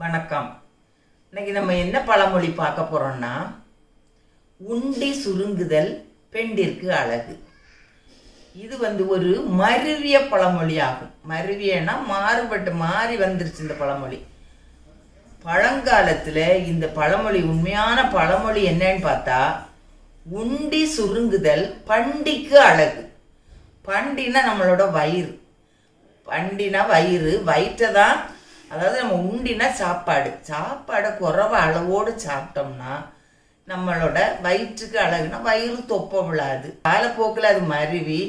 வணக்கம். இன்னைக்கு நம்ம என்ன பழமொழி பார்க்க போறோம்னா உண்டி சுருங்குதல் பெண்டிற்கு அழகு. இது வந்து ஒரு மருவிய பழமொழி ஆகும். மருவியனா மாறுபட்டு மாறி வந்துருச்சு இந்த பழமொழி. பழங்காலத்தில் இந்த பழமொழி உண்மையான பழமொழி என்னன்னு பார்த்தா உண்டி சுருங்குதல் பண்டிக்கு அழகு. பண்டினா நம்மளோட வயிறு. பண்டினா வயிறு வயிற்றை தான் அதாவது நம்ம உண்டினா சாப்பாடு. சாப்பாடை குறைவ அளவோடு சாப்பிட்டோம்னா நம்மளோட வயிற்றுக்கு அழகுனா வயிறு தொப்ப விழாது. காலப்போக்கில் அது மருவி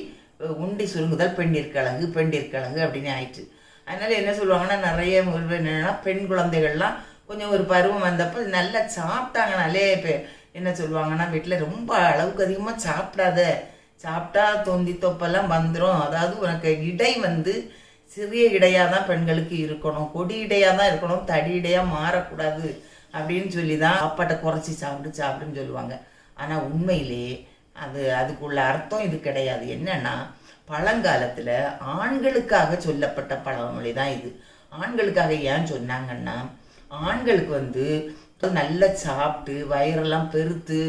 உண்டி சுருங்குதல் பெண்ணிற்கழகு பெண்டிற்கழகு அப்படின்னு ஆயிட்டு அதனால என்ன சொல்லுவாங்கன்னா நிறைய என்னென்னா பெண் குழந்தைகள்லாம் கொஞ்சம் ஒரு பருவம் வந்தப்போ நல்லா சாப்பிட்டாங்கனாலே இப்போ என்ன சொல்லுவாங்கன்னா வீட்டில் ரொம்ப அளவுக்கு அதிகமாக சாப்பிடாத. சாப்பிட்டா தொந்தி தொப்பெல்லாம் வந்துடும் அதாவது உனக்கு இடை வந்து சிறிய இடையாக தான் பெண்களுக்கு இருக்கணும் கொடி இடையாக தான் இருக்கணும் தடி இடையாக மாறக்கூடாது அப்படின்னு சொல்லி தான் சாப்பாட்டை குறைச்சி சாப்பிட்டு சாப்பிடுன்னு சொல்லுவாங்க. ஆனால் உண்மையிலே அது அதுக்குள்ள அர்த்தம் இது கிடையாது. என்னன்னா பழங்காலத்தில் ஆண்களுக்காக சொல்லப்பட்ட பழமொழி தான் இது. ஆண்களுக்காக ஏன் சொன்னாங்கன்னா ஆண்களுக்கு வந்து நல்லா சாப்பிட்டு வயிறெல்லாம் பெருத்து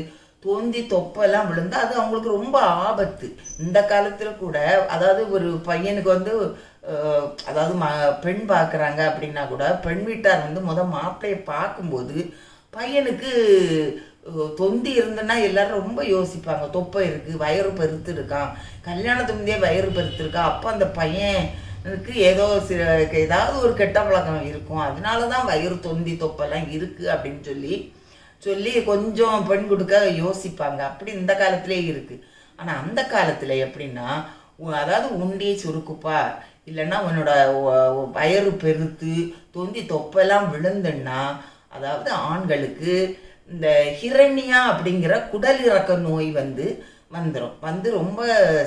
தொந்தி தொப்பெல்லாம் விழுந்தா அது அவங்களுக்கு ரொம்ப ஆபத்து. இந்த காலத்தில் கூட அதாவது ஒரு பையனுக்கு வந்து அதாவது ம பெண் பார்க்குறாங்க அப்படின்னா கூட பெண் வீட்டார் வந்து முத மாப்பிள்ளையை பார்க்கும்போது பையனுக்கு தொந்தி இருந்துன்னா எல்லாரும் ரொம்ப யோசிப்பாங்க. தொப்பை இருக்குது வயிறு பெருத்து இருக்கான் கல்யாணத்துக்கு முந்தைய வயிறு பெருத்து இருக்கா? அப்போ அந்த பையனுக்கு ஏதோ சில ஏதாவது ஒரு கெட்ட பழக்கம் இருக்கும். அதனால தான் வயிறு தொந்தி தொப்பெல்லாம் இருக்குது அப்படின்னு சொல்லி சொல்லி கொஞ்சம் பெண் கொடுக்க யோசிப்பாங்க. அப்படி இந்த காலத்திலே இருக்குது ஆனால் அந்த காலத்தில் எப்படின்னா அதாவது உண்டி சுருக்குப்பா. இல்லைன்னா உன்னோட வயறு பெருத்து தொந்தி தொப்பெல்லாம் விழுந்துன்னா அதாவது ஆண்களுக்கு இந்த ஹிரண்யா அப்படிங்கிற குடல் இறக்க நோய் வந்து வந்துடும் வந்து ரொம்ப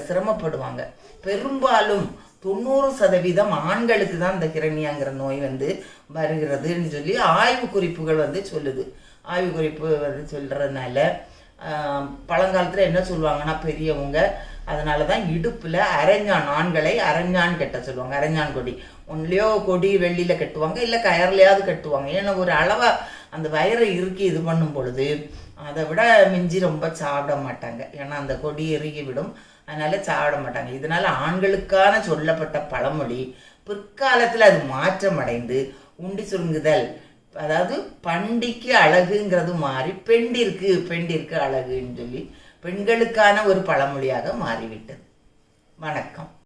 சிரமப்படுவாங்க. பெரும்பாலும் தொண்ணூறு சதவீதம் ஆண்களுக்கு தான் இந்த கிரண்யாங்கிற நோய் வந்து வருகிறதுன்னு சொல்லி ஆய்வு குறிப்புகள் வந்து சொல்லுது. ஆய்வு குறிப்பு வந்து சொல்கிறதுனால பழங்காலத்தில் என்ன சொல்லுவாங்கன்னா பெரியவங்க அதனால தான் இடுப்பில் அரைஞ்சான் ஆண்களை அரைஞ்சான் கட்ட சொல்லுவாங்க அரைஞ்சான் கொடி. ஒன்லையோ கொடி வெள்ளியில் கட்டுவாங்க இல்லை கயர்லையாவது கட்டுவாங்க. ஏன்னா ஒரு அளவாக அந்த வயரை இறுக்கி இது பண்ணும் பொழுது அதை விட மிஞ்சி ரொம்ப சாப்பிட மாட்டாங்க. ஏன்னா அந்த கொடி இறுகி விடும் அதனால சாப்பிட மாட்டாங்க. இதனால் ஆண்களுக்கான சொல்லப்பட்ட பழமொழி பிற்காலத்தில் அது மாற்றம் அடைந்து உண்டி சுருங்குதல் அதாவது பண்டிக்கு அழகுங்கிறது மாறி பெண்டிற்கு பெண்டிற்கு அழகுன்னு சொல்லி பெண்களுக்கான ஒரு பழமொழியாக மாறிவிட்டது. வணக்கம்.